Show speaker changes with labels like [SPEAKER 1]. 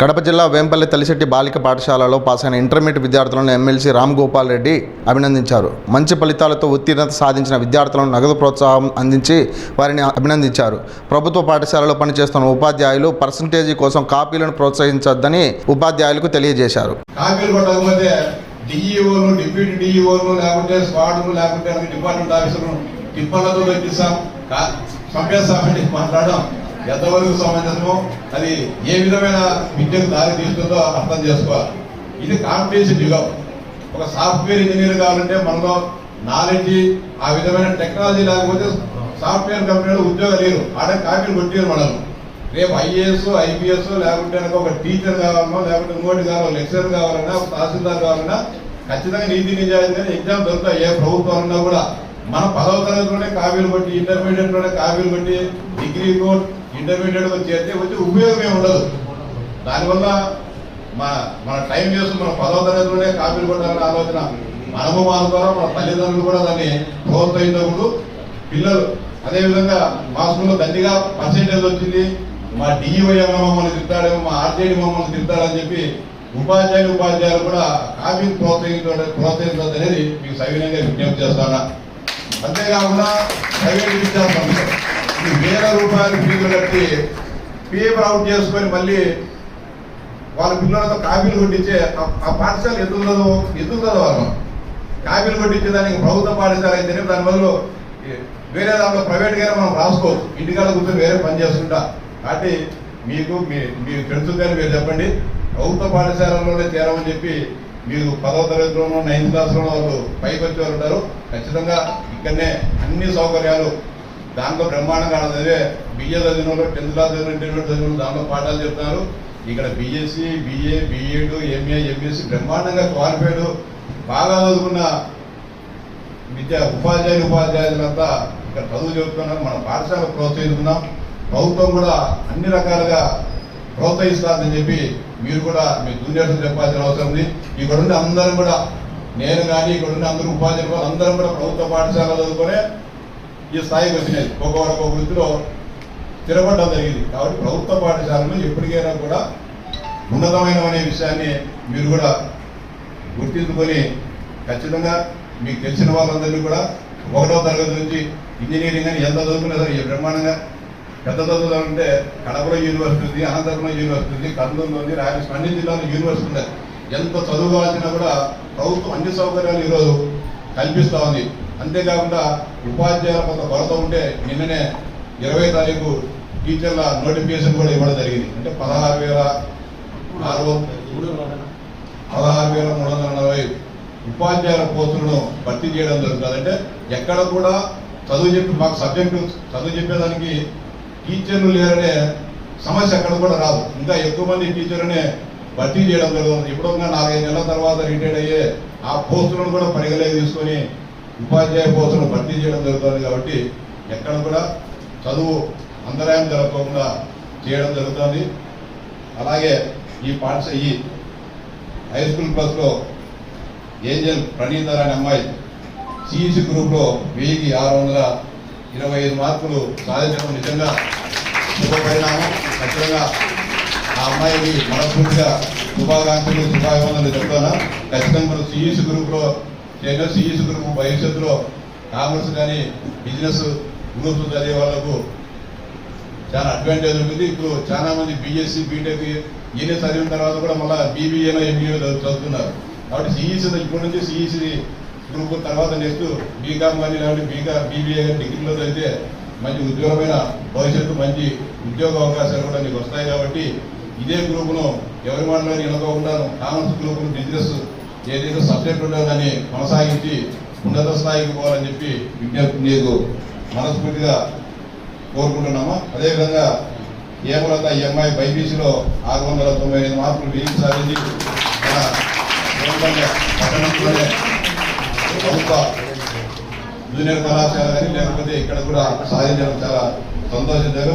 [SPEAKER 1] కడప జిల్లా వేంపల్లి తలిశెట్టి బాలిక పాఠశాలలో పాస్ అయిన ఇంటర్మీడియట్ విద్యార్థులను ఎమ్మెల్సీ రామ్ గోపాల్ రెడ్డి అభినందించారు. మంచి ఫలితాలతో ఉత్తీర్ణత సాధించిన విద్యార్థులను నగదు ప్రోత్సాహం అందించి వారిని అభినందించారు. ప్రభుత్వ పాఠశాలలో పనిచేస్తున్న ఉపాధ్యాయులు పర్సంటేజీ కోసం కాపీలను ప్రోత్సహించొద్దని ఉపాధ్యాయులకు తెలియజేశారు.
[SPEAKER 2] డిప్యూటీ లేకుంటే లేకుంటే డిపార్ట్మెంట్ టిప్పర్లతో పెట్టిస్తాం. కా- మాట్లాడడం ఎంతవరకు సమంజసము అది ఏ విధమైన విద్యకు దారి తీస్తుందో అర్థం చేసుకోవాలి. ఇది కాంపిటీషన్ యుగం. ఒక సాఫ్ట్వేర్ ఇంజనీర్ కావాలంటే మనలో నాలెడ్జ్ ఆ విధమైన టెక్నాలజీ లేకపోతే సాఫ్ట్వేర్ కంపెనీలో ఉద్యోగం లేరు. ఆడ కాపీలు కొట్టారు మనల్ని. రేపు ఐఏఎస్ ఐపీఎస్ లేకుంటే ఒక టీచర్ కావాలన్నా లేకుంటే ఇంకోటి కావాలి లెక్చరర్ కావాలన్నా ఒక తహసీల్దార్ కావాలన్నా ఖచ్చితంగా నీతి నిజాయితీ ఎగ్జామ్ దొరుకుతాయి ఏ ప్రభుత్వం ఉన్నా కూడా. మన పదవ తరగతిలోనే కాపీలు కొట్టి ఇంటర్మీడియట్లోనే కాపీలు కొట్టి డిగ్రీ కోర్ట్ ఇంటర్మీడియట్ వచ్చి చేస్తే వచ్చే ఉపయోగమే ఉండదు. దానివల్ల మన మన టైం వేస్ట్ మన పదవ తరగతిలోనే కాపీలు కొట్టాలనే ఆలోచన మనము ద్వారా మన తల్లిదండ్రులు కూడా దాన్ని ప్రోత్సహించినప్పుడు పిల్లలు అదేవిధంగా మా స్కూల్లో దండిగా పర్సెంటేజ్ వచ్చింది. మా డిఈఓ మమ్మల్ని తిడతాడేమో మా ఆర్జేడి మమ్మల్ని తిడతాడని చెప్పి ఉపాధ్యాయులు ఉపాధ్యాయులు కూడా కాపీని ప్రోత్సహించడం ప్రోత్సహించడం అనేది మీకు సవినయంగా విజ్ఞప్తి చేస్తాను అంతేకాకుండా ప్రైవేట్ విద్యాసంస్థ ఈ వేల రూపాయలు ఫీజులు కట్టి పిఎఫ్ అవుట్ చేసుకొని మళ్ళీ వాళ్ళ పిల్లలతో కాపీలు కొట్టించే ఆ- పాఠశాల ఎందుకు చదువు ఎందుకు చదవాలి? కాపీలు కొట్టించే దానికి ప్రభుత్వ పాఠశాల అయితేనే దాని బదులు వేరే దాంట్లో ప్రైవేట్ మనం రాసుకోవచ్చు. ఇంటికాడ కూర్చొని వేరే పని చేస్తుంటా. కాబట్టి మీకు మీ మీ ఫ్రెండ్స్ కానీ మీరు చెప్పండి. ప్రభుత్వ పాఠశాలలోనే చేరమని చెప్పి మీరు పదవ తరగతిలోనూ నైన్త్ క్లాస్లోనూ వాళ్ళు పైకి వచ్చే ఉంటారు. ఖచ్చితంగా ఇక్కడనే అన్ని సౌకర్యాలు దాంట్లో బ్రహ్మాండంగా చదివే బిఏ చదివిన వాళ్ళు టెన్త్ క్లాస్ చదివిన ఇంటర్మీడియట్ చదివిన దాంట్లో పాఠాలు చెప్తున్నారు. ఇక్కడ B Sc B A B Ed M A M Sc బ్రహ్మాండంగా క్వాలిఫైడ్ బాగా చదువుకున్న విద్యా ఉపాధ్యాయులు ఉపాధ్యాయులంతా ఇక్కడ చదువు చెబుతున్నారు. మన పాఠశాల ప్రోత్సహిస్తున్నాం ప్రభుత్వం కూడా అన్ని రకాలుగా ప్రోత్సహిస్తారని చెప్పి మీరు కూడా మీ జూనియర్స్ చెప్పాల్సిన అవసరం ఉంది. ఇక్కడ ఉండే అందరం కూడా నేను కానీ ఇక్కడ ఉండే అందరూ ఉపాధ్యాయులు అందరం కూడా ప్రభుత్వ పాఠశాల చదువుకునే ఈ స్థాయికి వచ్చినాయి. ఒక్కొక్క వృత్తిలో స్థిరపడడం జరిగింది. కాబట్టి ప్రభుత్వ పాఠశాలను ఎప్పటికైనా కూడా ఉన్నతమైన అనే విషయాన్ని మీరు కూడా గుర్తించుకొని ఖచ్చితంగా మీకు తెలిసిన వాళ్ళందరినీ కూడా ఒకటో తరగతి నుంచి ఇంజనీరింగ్ అని ఎంత చదువుకున్నా సరే ఈ బ్రహ్మాండంగా పెద్ద చదువులంటే కడపలో యూనివర్సిటీ ఉంది అనంతపురం యూనివర్సిటీ ఉంది కర్నూలులో ఉంది రాయలసీమ అన్ని జిల్లాలో యూనివర్సిటీ ఉంది ఎంత చదువు కావాల్సినా కూడా ప్రభుత్వం అన్ని సౌకర్యాలు ఈరోజు కల్పిస్తూ ఉంది. అంతేకాకుండా ఉపాధ్యాయుల కొంత కొరత ఉంటే నిన్ననే ఇరవై తారీఖు టీచర్ల నోటిఫికేషన్ కూడా ఇవ్వడం జరిగింది. అంటే పదహారు వేల ఆరు పదహారు వేల మూడు వందల నలభై ఉపాధ్యాయుల పోస్టులను భర్తీ చేయడం జరుగుతుంది. అంటే ఎక్కడ కూడా చదువు చెప్పి మాకు సబ్జెక్టు చదువు చెప్పేదానికి టీచర్లు లేరనే సమస్య ఎక్కడ కూడా రాదు. ఇంకా ఎక్కువ మంది టీచర్లనే భర్తీ చేయడం జరుగుతుంది. ఇప్పుడు ఇంకా నాలుగైదు నెలల తర్వాత రిటైర్డ్ అయ్యే ఆ పోస్టులను కూడా పరిగణలోకి తీసుకొని ఉపాధ్యాయ పోస్టులను భర్తీ చేయడం జరుగుతుంది కాబట్టి ఎక్కడ కూడా చదువు అంతరాయం జరగకుండా చేయడం జరుగుతుంది. అలాగే ఈ పాఠశాల ఈ హై స్కూల్ ప్లస్లో ఏంజల్ ప్రణీత అమ్మాయి సిఈసి గ్రూప్లో వెయ్యికి ఆరు వందల ఇరవై ఐదు మార్కులు సాధించడం నిజంగా శుభ పరిణామం. ఖచ్చితంగా ఆ అమ్మాయికి మనస్ఫూర్తిగా శుభాకాంక్షలు శుభాభివందనలు చెప్తాను ఖచ్చితంగా మనం సిఈసి గ్రూప్లో లో సిఈసి గ్రూప్ భవిష్యత్తులో కామర్స్ కానీ బిజినెస్ గ్రూప్స్ చదివే వాళ్ళకు చాలా అడ్వాంటేజ్ ఉంటుంది. ఇప్పుడు చాలా మంది బీఎస్సీ బీటెక్ ఈయన చదివిన తర్వాత కూడా మళ్ళీ బీబీఏనో ఎంబీఏ చదువుతున్నారు. కాబట్టి సిఈసీ ఇప్పటి నుంచి సిఈసీ గ్రూప్ తర్వాత నెక్స్ట్ బీకామ్ కానీ లేకపోతే బీకా బీబీఏ కానీ డిగ్రీలో చదివితే మంచి ఉద్యోగమైన భవిష్యత్తు మంచి ఉద్యోగ అవకాశాలు కూడా నీకు వస్తాయి కాబట్టి ఇదే గ్రూపును ఎవరి మాటలో నిలకోకుండా కామర్స్ గ్రూప్ బిజినెస్ ఏదైతే సబ్జెక్ట్ ఉందో దాన్ని కొనసాగించి ఉన్నత స్థాయికి పోవాలని చెప్పి విజ్ఞప్తి నీకు మనస్ఫూర్తిగా కోరుకుంటున్నాము. అదేవిధంగా ఏమలత ఎంఐ బైబీసీలో ఆరు వందల తొంభై ఐదు మార్కులు విజయం సాధించి పట్టణంలోనే ప్రభుత్వ జూనియర్ కళాశాల కానీ లేకపోతే ఇక్కడ కూడా సాధించడం చాలా సంతోషించారు.